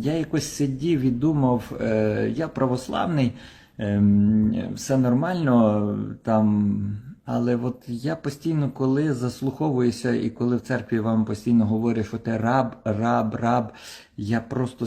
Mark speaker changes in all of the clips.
Speaker 1: Я якось сидів і думав, е, я православний, ем, все нормально там. Але от я постійно, коли заслуховуюся, і коли в церкві вам постійно говорять, що ти раб, раб, раб, я просто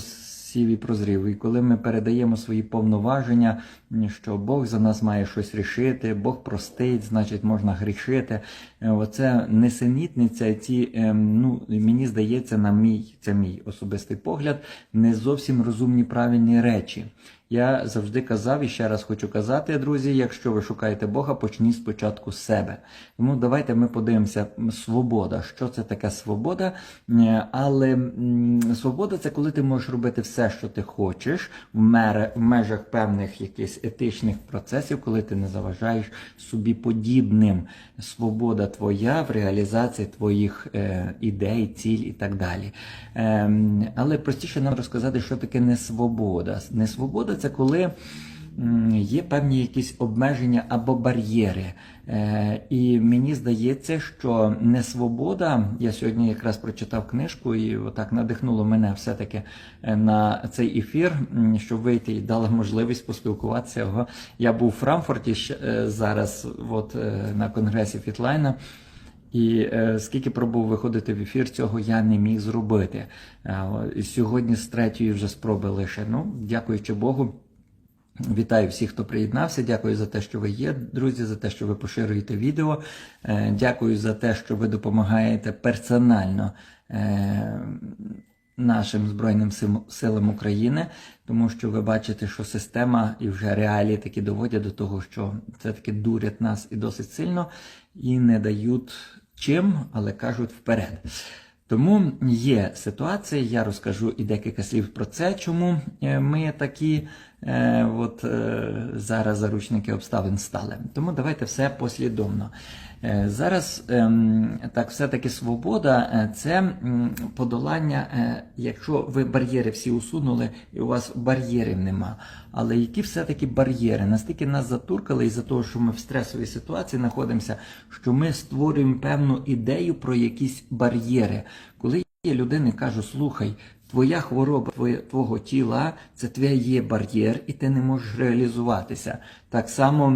Speaker 1: сів і прозрів. І коли ми передаємо свої повноваження, що Бог за нас має щось рішити, Бог простить, значить можна грішити. Е, Оце несенітниця, ці, ем, ну, мені здається, на мій, це мій особистий погляд, не зовсім розумні правильні речі. Я завжди казав і ще раз хочу казати, друзі, якщо ви шукаєте Бога, почніть спочатку себе. Тому давайте ми подивимося, свобода. Що це таке свобода? Е, Але свобода це коли ти можеш робити все, що ти хочеш, в, мере, в межах певних якихось етичних процесів, коли ти не заважаєш собі подібним. Свобода твоя в реалізації твоїх е, ідей, ціль і так далі. Ем, але простіше нам розказати, що таке несвобода. Несвобода це коли є певні якісь обмеження або бар'єри. Е, і мені здається, що несвобода, я сьогодні якраз прочитав книжку, і отак надихнуло мене все-таки е, на цей ефір, щоб вийти і дала можливість поспілкуватися. Я був у Франкфурті е, зараз, от, на конгресі Фітлайна. І е, скільки пробував виходити в ефір, цього я не міг зробити. Е, сьогодні з третьої вже спроби лише. Ну, дякуючи Богу. Вітаю всіх, хто приєднався. Дякую за те, що ви є, друзі, за те, що ви поширюєте відео. Е, Дякую за те, що ви допомагаєте персонально е, нашим Збройним силам України, тому що ви бачите, що система і вже реалії таки доводять до того, що це таки дурять нас і досить сильно, і не дають чим, але кажуть вперед. Тому є ситуація, я розкажу і декілька слів про це, чому е, ми такі е, от, е, зараз заручники обставин стали. Тому давайте все послідовно. Е, Зараз ем, так, все-таки свобода це подолання, якщо ви бар'єри всі усунули, і у вас бар'єрів нема. Але які все-таки бар'єри? Настільки нас затуркали із-за того, що ми в стресовій ситуації знаходимося, що ми створюємо певну ідею про якісь бар'єри. Коли я людині кажу, слухай, твоя хвороба твоє, твого тіла це твій є бар'єр, і ти не можеш реалізуватися. Так само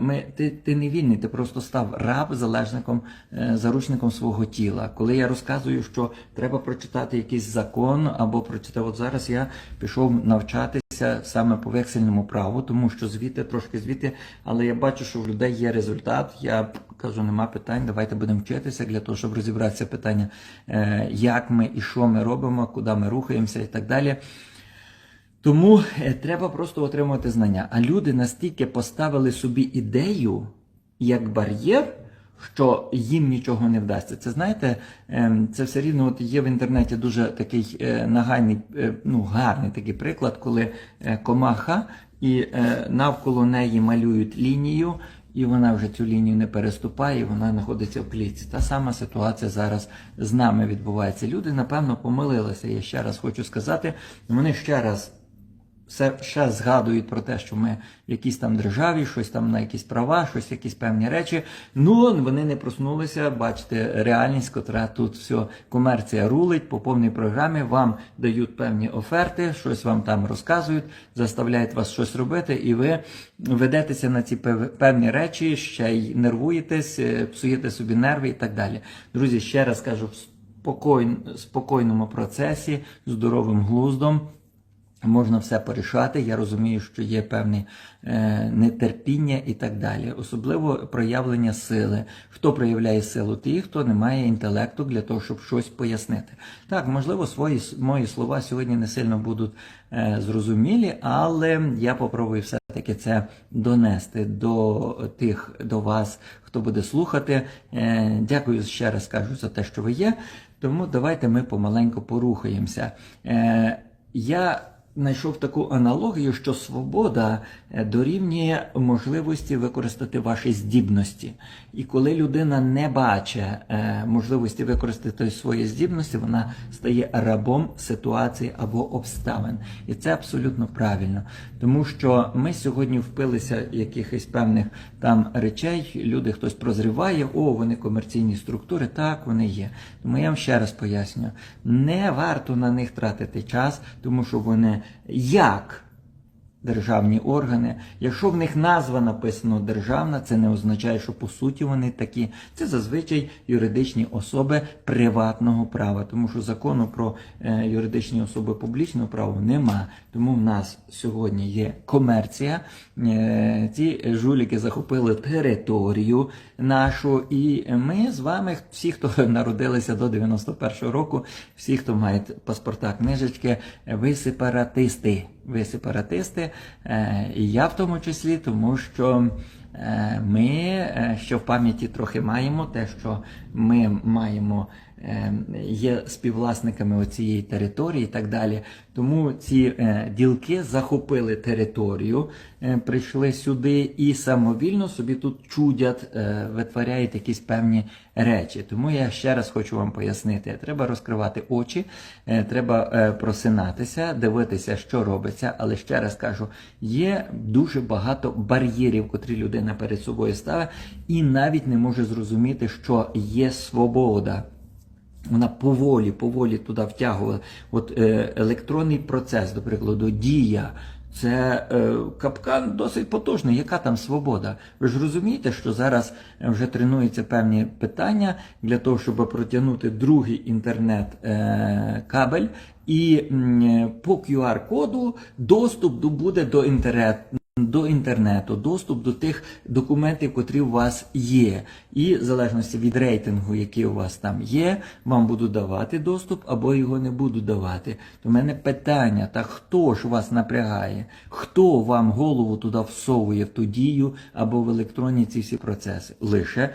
Speaker 1: ми, ти, ти не вільний, ти просто став раб, залежником, е, заручником свого тіла. Коли я розказую, що треба прочитати якийсь закон або прочитати, от зараз я пішов навчатися саме по вексельному праву, тому що звідти трошки звідти, але я бачу, що в людей є результат. Я кажу, нема питань, давайте будемо вчитися для того, щоб розібратися питання, е, як ми і що ми робимо, куди ми рухаємося і так далі. Тому е, треба просто отримувати знання. А люди настільки поставили собі ідею як бар'єр, що їм нічого не вдасться. Це знаєте, ем, це все рівно от є в інтернеті дуже такий е, нагальний, е, ну гарний такий приклад, коли комаха і навколо неї малюють лінію. І вона вже цю лінію не переступає, і вона знаходиться в клітці. Та сама ситуація зараз з нами відбувається. Люди, напевно, помилилися. Я ще раз хочу сказати, вони ще раз все ще згадують про те, що ми в якійсь там державі, щось там на якісь права, щось, якісь певні речі. Ну вони не проснулися. Бачите, реальність, котра тут все комерція рулить по повній програмі. Вам дають певні оферти, щось вам там розказують, заставляють вас щось робити, і ви ведетеся на ці певні речі, ще й нервуєтесь, е, псуєте собі нерви і так далі. Друзі, ще раз кажу, в спокійн- спокійному процесі, здоровим глуздом. Можна все порішати. Я розумію, що є певне нетерпіння і так далі. Особливо проявлення сили. Хто проявляє силу? Ті, хто не має інтелекту для того, щоб щось пояснити. Так, можливо, свої мої слова сьогодні не сильно будуть е, зрозумілі, але я попробую все-таки це донести до тих, до вас, хто буде слухати. Е, дякую ще раз кажу за те, що ви є. Тому давайте ми помаленьку порухаємося. Е, я знайшов таку аналогію, що свобода е, дорівнює можливості використати ваші здібності. І коли людина не бачить е, можливості використати свої здібності, вона стає рабом ситуації або обставин. І це абсолютно правильно. Тому що ми сьогодні впилися якихось певних там речей. Люди хтось прозріває, о, вони комерційні структури. Так, вони є. Тому я вам ще раз поясню: не варто на них тратити час, тому що вони як державні органи. Якщо в них назва написано державна, це не означає, що по суті вони такі. Це зазвичай юридичні особи приватного права, тому що закону про е, юридичні особи публічного права нема. Тому в нас сьогодні є комерція. Е, ці жуліки захопили територію нашу, і ми з вами, всі, хто народилися до 91-го року, всі, хто має паспорта, книжечки, ви сепаратисти. Ви сепаратисти, е, і я в тому числі, тому що е, ми ще в пам'яті трохи маємо те, що ми маємо є співвласниками цієї території і так далі. Тому ці е, ділки захопили територію, е, прийшли сюди і самовільно собі тут чудять, е, витворяють якісь певні речі. Тому я ще раз хочу вам пояснити: треба розкривати очі, треба просинатися, дивитися, що робиться. Але ще раз кажу, є дуже багато бар'єрів, котрі людина перед собою ставить, і навіть не може зрозуміти, що є свобода. Вона поволі, поволі туди втягувала. От е, електронний процес, до прикладу, дія. Це е, капкан досить потужний. Яка там свобода? Ви ж розумієте, що зараз вже тренуються певні питання для того, щоб протягнути другий інтернет-кабель, і м, по QR-коду доступ буде до інтернету до інтернету, доступ до тих документів, котрі у вас є. І в залежності від рейтингу, який у вас там є, вам будуть давати доступ або його не будуть давати. То в мене питання: та хто ж вас напрягає? Хто вам голову туди всовує в ту дію або в електронні ці всі процеси? Лише